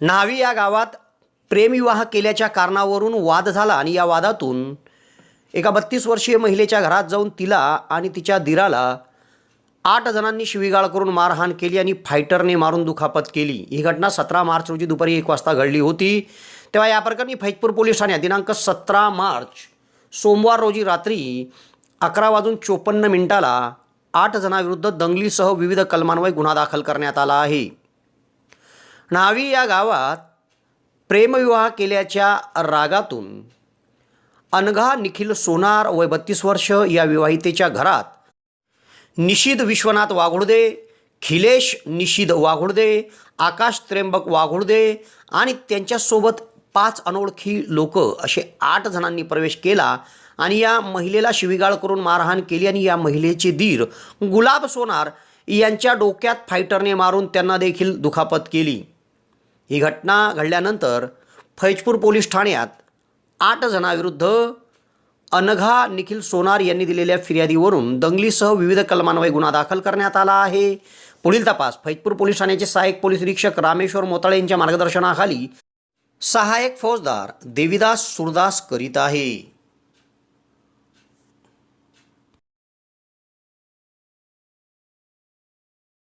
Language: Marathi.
न्हावी या गावात प्रेमविवाह केल्याच्या कारणावरून वाद झाला आणि या वादातून एका बत्तीस वर्षीय महिलेच्या घरात जाऊन तिला आणि तिच्या दिराला आठ जणांनी शिवीगाळ करून मारहाण केली आणि फायटरने मारून दुखापत केली. ही घटना सतरा मार्च रोजी दुपारी एक वाजता घडली होती. तेव्हा या प्रकरणी फैजपूर पोलीस ठाण्यात दिनांक सतरा मार्च सोमवार रोजी रात्री अकरा वाजून चोपन्न मिनिटाला आठ जणांविरुद्ध दंगलीसह विविध कलमान्वये गुन्हा दाखल करण्यात आला आहे. न्हावी या गावात प्रेमविवाह केल्याच्या रागातून अनघा निखिल सोनार वय बत्तीस वर्ष या विवाहितेच्या घरात निशिद विश्वनाथ वाघोडदे खिलेश निशिद वाघोडदे आकाश त्र्यंबक वाघोडदे आणि त्यांच्यासोबत पाच अनोळखी लोक असे आठ जणांनी प्रवेश केला आणि या महिलेला शिवीगाळ करून मारहाण केली आणि या महिलेचे दीर गुलाब सोनार यांच्या डोक्यात फायटरने मारून त्यांना देखील दुखापत केली. ही घटना घडल्यानंतर फैजपूर पोलीस ठाण्यात आठ जणांविरुद्ध अनघा निखिल सोनार यांनी दिलेल्या फिर्यादीवरून दंगलीसह विविध कलमान्वये गुन्हा दाखल करण्यात आला आहे. पुढील तपास फैजपूर पोलीस ठाण्याचे सहाय्यक पोलीस निरीक्षक रामेश्वर मोताळे यांच्या मार्गदर्शनाखाली सहाय्यक फौजदार देविदास सुरदास करीत आहे.